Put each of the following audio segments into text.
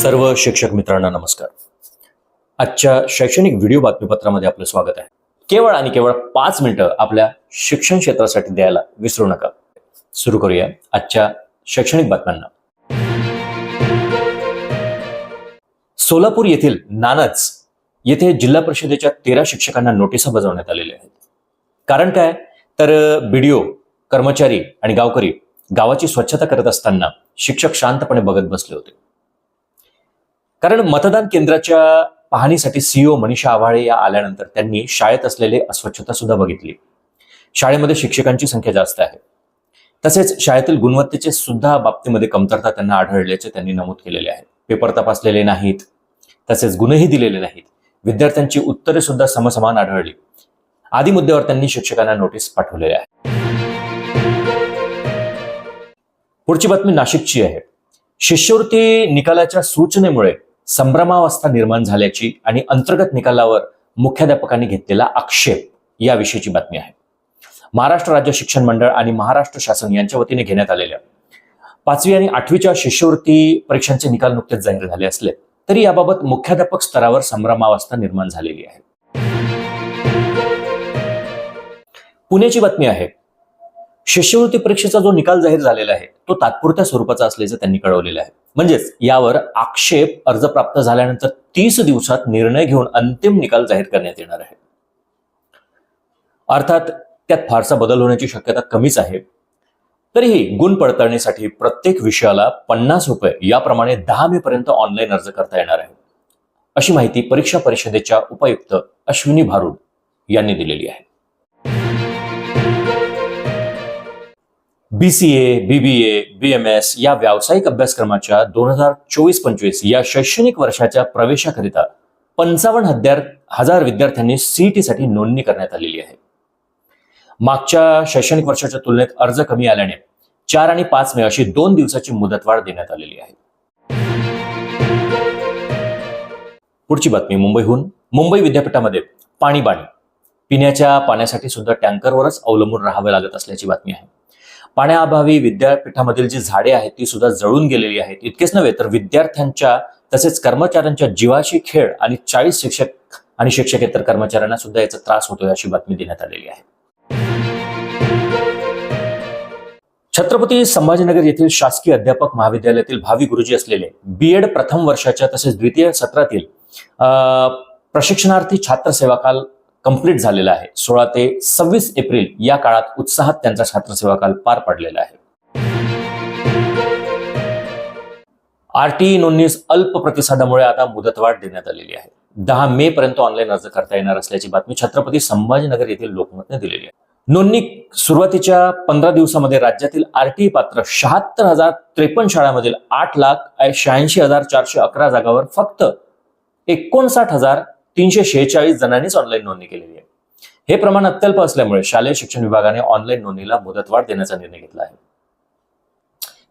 सर्व शिक्षक मित्रांना नमस्कार. आजच्या शैक्षणिक व्हिडिओ बातमीपत्रामध्ये आपलं स्वागत आहे. केवळ आणि केवळ पाच मिनिटं आपल्या शिक्षण क्षेत्रासाठी द्यायला विसरू नका. सुरू करूया आजच्या शैक्षणिक बातम्यांना. सोलापूर येथील नानच येथे जिल्हा परिषदेच्या तेरा शिक्षकांना नोटिसा बजावण्यात आलेल्या आहेत. कारण काय? तर बीडीओ कर्मचारी आणि गावकरी गावाची स्वच्छता करत असताना शिक्षक शांतपणे बघत बसले होते. कारण मतदान केंद्राच्या पाहणीसाठी सीईओ मनीषा आव्हाळे या आल्यानंतर त्यांनी शाळेत असलेले अस्वच्छता सुद्धा बघितली. शाळेमध्ये शिक्षकांची संख्या जास्त आहे. तसेच शाळेतील गुणवत्तेचे सुद्धा बाबतीमध्ये कमतरता त्यांना आढळल्याचे त्यांनी नमूद केलेले आहे. पेपर तपासलेले नाहीत. तसेच गुणही दिलेले नाहीत. विद्यार्थ्यांची उत्तरे सुद्धा समसमान आढळली. आदी मुद्द्यावर त्यांनी शिक्षकांना नोटीस पाठवलेल्या आहे. पुढची बातमी नाशिकची आहे. शिष्यवृत्ती निकालाच्या सूचनेमुळे संभ्रमावस्था निर्माण झाल्याची आणि अंतर्गत निकालावर मुख्याध्यापकांनी घेतलेला आक्षेप याविषयीची बातमी आहे. महाराष्ट्र राज्य शिक्षण मंडळ आणि महाराष्ट्र शासन यांच्या वतीने घेण्यात आलेल्या पाचवी आणि आठवीच्या शिष्यवृत्ती परीक्षांचे निकाल नुकतेच जाहीर झाले असले तरी याबाबत मुख्याध्यापक स्तरावर संभ्रमावस्था निर्माण झालेली आहे. पुण्याची बातमी आहे. शिष्यवृत्ती परीक्षेचा जो निकाल जाहीर झालेला आहे तो तात्पुरत्या स्वरूपाचा असल्याचं त्यांनी कळवलेलं आहे. म्हणजेच यावर आक्षेप अर्ज प्राप्त झाल्यानंतर तीस दिवसात निर्णय घेऊन अंतिम निकाल जाहीर करण्यात येणार आहे. अर्थात त्यात फारसा बदल होण्याची शक्यता कमीच आहे. तरीही गुण पडताळणीसाठी प्रत्येक विषयाला पन्नास रुपये याप्रमाणे दहा मे पर्यंत ऑनलाईन अर्ज करता येणार आहे. अशी माहिती परीक्षा परिषदेच्या उपायुक्त अश्विनी भारूड यांनी दिलेली आहे. बीसीए बीबीए बीएमएस या व्यावसायिक अभ्यासक्रमाच्या दोन हजार चोवीस पंचवीस या शैक्षणिक वर्षाच्या प्रवेशाकरिता पंचावन्न हजार हजार विद्यार्थ्यांनी सीईटी साठी नोंदणी करण्यात आलेली आहे. मागच्या शैक्षणिक वर्षाच्या तुलनेत अर्ज कमी आल्याने चार आणि पाच मे अशी दोन दिवसाची मुदतवाढ देण्यात आलेली आहे. पुढची बातमी मुंबईहून. मुंबई विद्यापीठामध्ये पाणी बाणी पिण्याच्या पाण्यासाठी सुद्धा टँकरवरच अवलंबून राहावे लागत असल्याची बातमी आहे. पाण्याअभावी विद्यापीठामधील जी झाडे आहेत ती सुद्धा जळून गेलेली आहेत. इतकेच नव्हे तर विद्यार्थ्यांच्या तसेच कर्मचाऱ्यांच्या जीवाशी खेळ आणि चाळीस शिक्षक आणि शिक्षकेतर कर्मचाऱ्यांना सुद्धा याचा त्रास होतोय अशी बातमी देण्यात आलेली आहे. छत्रपती संभाजीनगर येथील शासकीय अध्यापक महाविद्यालयातील भावी गुरुजी असलेले बीएड प्रथम वर्षाच्या तसेच द्वितीय सत्रातील प्रशिक्षणार्थी छात्र सेवा काल कंप्लीट झालेला आहे. सोळा ते सव्वीस एप्रिल या काळात उत्साहात त्यांचा छात्रसेवा काल पार पडलेला आहे. आरटीई नोंदणीस अल्प प्रतिसादामुळे आता मुदतवाढ देण्यात आलेली आहे. दहा मे पर्यंत ऑनलाईन अर्ज करता येणार असल्याची बातमी छत्रपती संभाजीनगर येथील लोकमतने दिलेली आहे. नोंदणी सुरुवातीच्या पंधरा दिवसामध्ये राज्यातील आरटीई पात्र शहात्तर हजार त्रेपन्न शाळांमधील आठ लाख शहाऐंशी हजार चारशे अकरा जागावर फक्त एकोणसाठ हजार तीनशे शेहेचाळीस जणांनीच ऑनलाईन नोंदणी केलेली आहे. हे प्रमाण अत्यल्प असल्यामुळे शालेय शिक्षण विभागाने ऑनलाईन नोंदणीला मुदतवाढ देण्याचा निर्णय घेतला आहे.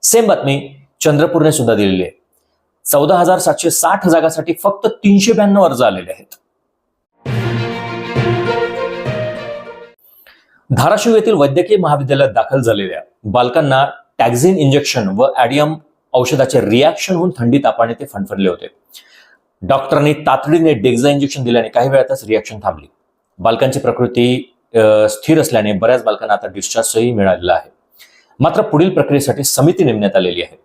सेम बातमी चंद्रपूरने सुद्धा दिलेली आहे. चौदा हजार सातशे साठ जागासाठी फक्त तीनशे ब्याण्णव अर्ज आलेले आहेत. धाराशिव येथील वैद्यकीय महाविद्यालयात दाखल झालेल्या बालकांना टॅक्झिन इंजेक्शन व ऍडियम औषधाचे रिॲक्शन होऊन थंडी तापाने ते फणफणले होते. डॉक्टरांनी तातडीने डेक्झा इंजेक्शन दिल्याने काही वेळातच रिॲक्शन थांबली. बालकांची प्रकृती स्थिर असल्याने बऱ्याच बालकांना आता डिस्चार्जही मिळालेला आहे. मात्र पुढील प्रक्रियेसाठी समिती नेमण्यात आलेली आहे.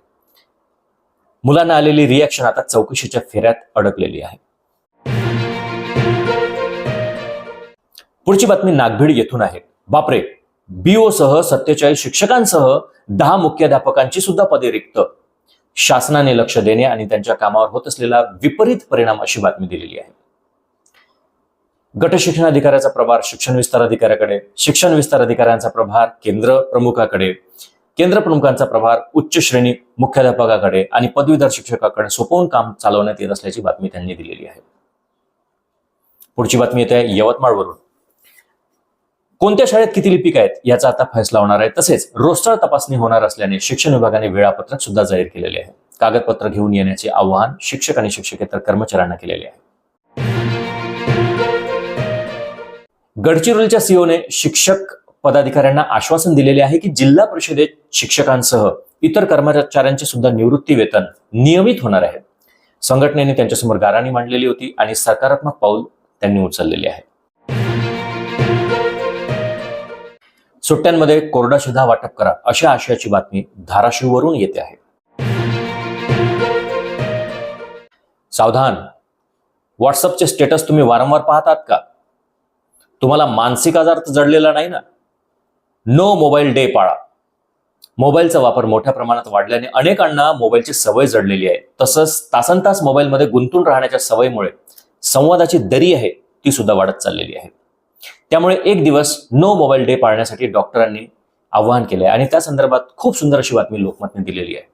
मुलांना आलेली रिॲक्शन आता चौकशीच्या फेऱ्यात अडकलेली आहे. पुढची बातमी नागभीड येथून आहे. बापरे! बीओ सह सत्तेचाळीस शिक्षकांसह दहा मुख्याध्यापकांची सुद्धा पदे रिक्त. शासनाने लक्ष देणे आणि त्यांच्या कामावर होत असलेला विपरीत परिणाम अशी बातमी दिलेली आहे. गट शिक्षण अधिकाऱ्याचा प्रभार शिक्षण विस्तार अधिकाऱ्याकडे शिक्षण विस्तार अधिकाऱ्यांचा प्रभार केंद्र प्रमुखाकडे केंद्र प्रमुखांचा प्रभार उच्च श्रेणी मुख्याध्यापकाकडे आणि पदवीधर शिक्षकाकडे सोपवून काम चालवण्यात येत असल्याची बातमी त्यांनी दिलेली आहे. पुढची बातमी येते यवतमाळवरून. कोणत्या शाळेत किती लिपिक आहेत याचा आता फैसला होणार आहे. तसेच रोस्टर तपासणी होणार असल्याने शिक्षण विभागाने वेळापत्रक सुद्धा जाहीर केलेले आहे. कागदपत्र घेऊन येण्याचे आवाहन शिक्षक आणि शिक्षकेतर कर्मचाऱ्यांना केलेले आहे. गडचिरोलीच्या सीओने शिक्षक पदाधिकाऱ्यांना आश्वासन दिलेले आहे की जिल्हा परिषदेत शिक्षकांसह इतर कर्मचाऱ्यांचे सुद्धा निवृत्ती वेतन नियमित होणार आहे. संघटनेने त्यांच्यासमोर गाराणी मांडलेली होती आणि सकारात्मक पाऊल त्यांनी उचललेले आहे. सुट्ट्यांमध्ये कोरडा शिधा वाटप करा अशा आशयाची बातमी धाराशिववरून येते आहे. सावधान व्हॉट्सअपचे स्टेटस तुम्ही वारंवार पाहतात का? तुम्हाला मानसिक आजार तर जडलेला नाही ना? नो मोबाईल डे पाळा. मोबाईलचा वापर मोठ्या प्रमाणात वाढल्याने अनेकांना मोबाईलची सवय जडलेली आहे. तसंच तासन तास मोबाईलमध्ये गुंतून राहण्याच्या सवयीमुळे संवादाची दरी आहे ती सुद्धा वाढत चाललेली आहे. त्यामुळे एक दिवस नो मोबाईल डे पाळण्यासाठी डॉक्टरांनी आवाहन केले आणि त्या संदर्भात खूप सुंदर अशी बातमी लोकमतने दिलेली आहे.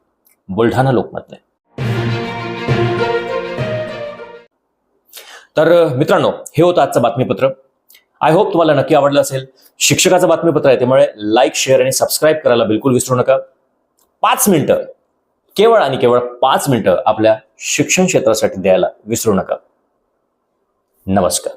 बुलढाणा लोकमतने. तर मित्रांनो हे होतं आजचं बातमीपत्र. आय होप तुम्हाला नक्की आवडलं असेल. शिक्षकाचं बातमीपत्र आहे त्यामुळे लाईक शेअर आणि सबस्क्राईब करायला बिलकुल विसरू नका. पाच मिनिटं केवळ आणि केवळ पाच मिनिटं आपल्या शिक्षण क्षेत्रासाठी द्यायला विसरू नका. नमस्कार.